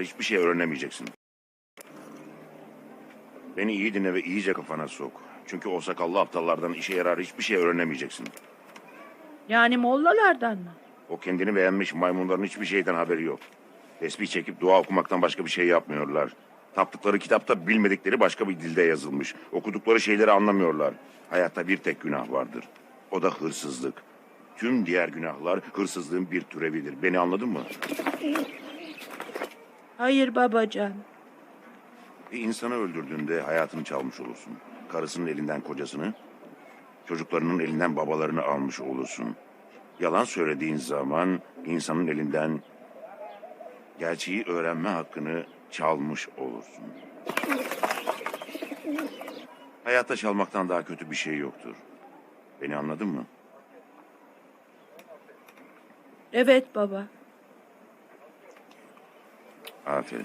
hiçbir şey öğrenemeyeceksin. Beni iyi dinle ve iyice kafana sok. Çünkü o sakallı aptallardan işe yarar hiçbir şey öğrenemeyeceksin. Yani mollalardan mı? O kendini beğenmiş maymunların hiçbir şeyden haberi yok. Tesbih çekip dua okumaktan başka bir şey yapmıyorlar. Taptıkları kitapta bilmedikleri başka bir dilde yazılmış. Okudukları şeyleri anlamıyorlar. Hayatta bir tek günah vardır. O da hırsızlık. Tüm diğer günahlar hırsızlığın bir türevidir. Beni anladın mı? Hayır babacan. Bir insanı öldürdüğünde hayatını çalmış olursun. Karısının elinden kocasını, çocuklarının elinden babalarını almış olursun. Yalan söylediğin zaman insanın elinden gerçeği öğrenme hakkını çalmış olursun. Hayatta çalmaktan daha kötü bir şey yoktur. Beni anladın mı? Evet baba. 啊，对.